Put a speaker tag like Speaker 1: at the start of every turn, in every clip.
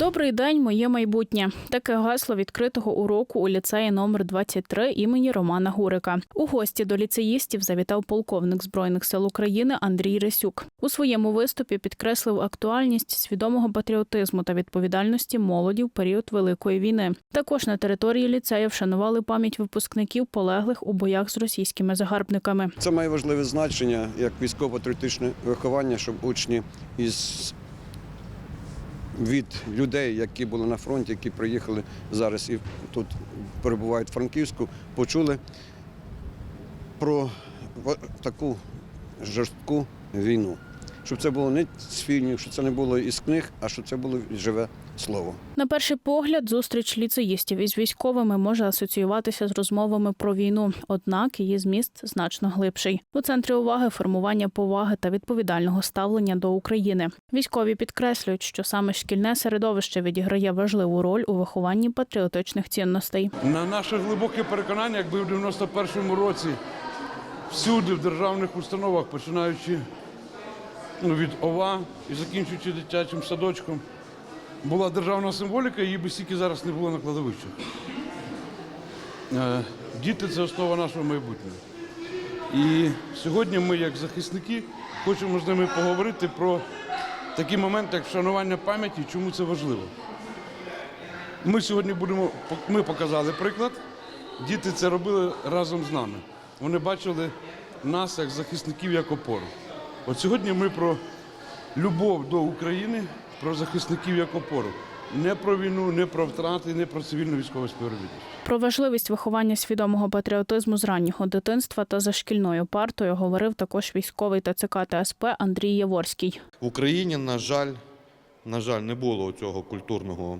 Speaker 1: Добрий день, моє майбутнє. Таке гасло відкритого уроку у ліцеї номер 23 імені Романа Гурика. У гості до ліцеїстів завітав полковник збройних сил України Андрій Ресюк. У своєму виступі підкреслив актуальність свідомого патріотизму та відповідальності молоді в період великої війни. Також на території ліцею вшанували пам'ять випускників полеглих у боях з російськими загарбниками.
Speaker 2: Це має важливе значення як військово-патріотичне виховання, щоб учні із від людей, які були на фронті, які приїхали зараз і тут перебувають в Франківську, почули про таку жорстку війну. Щоб це було не з фільмів, щоб це не було із книг, а щоб це було живе слово.
Speaker 1: На перший погляд, зустріч ліцеїстів із військовими може асоціюватися з розмовами про війну, однак її зміст значно глибший. У центрі уваги формування поваги та відповідального ставлення до України. Військові підкреслюють, що саме шкільне середовище відіграє важливу роль у вихованні патріотичних цінностей.
Speaker 3: На наше глибоке переконання, якби в 91-му році всюди в державних установах, починаючи від ОВА і закінчуючи дитячим садочком, була державна символіка, її би стільки зараз не було на кладовищах. Е, Діти це основа нашого майбутнього. І сьогодні ми, як захисники, хочемо з ними поговорити про такі моменти, як вшанування пам'яті, чому це важливо. Ми сьогодні будемо ми показали приклад. Діти це робили разом з нами. Вони бачили нас як захисників як опору. От сьогодні ми про любов до України, про захисників як опору. Не про війну, не про втрати, не про цивільно військове співробітництво.
Speaker 1: Про важливість виховання свідомого патріотизму з раннього дитинства та за шкільною партою говорив також військовий ТЦК ТСП Андрій Яворський.
Speaker 4: В Україні, на жаль, на жаль, не було цього культурного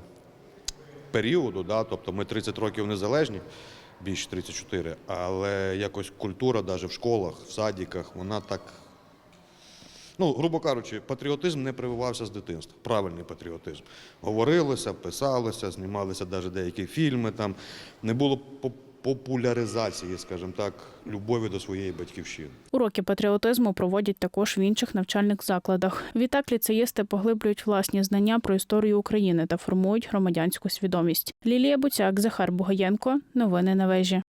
Speaker 4: періоду. Да? Тобто ми 30 років незалежні, більше 34, але якось культура, навіть в школах, в садиках, вона так. Ну, грубо кажучи, патріотизм не прививався з дитинства. Правильний патріотизм. Говорилося, писалося, знімалися навіть деякі фільми. Там не було по- популяризації, скажімо так, любові до своєї батьківщини.
Speaker 1: Уроки патріотизму проводять також в інших навчальних закладах. Відтак ліцеїсти поглиблюють власні знання про історію України та формують громадянську свідомість. Лілія Буцяк, Захар Бугаєнко. Новини на вежі.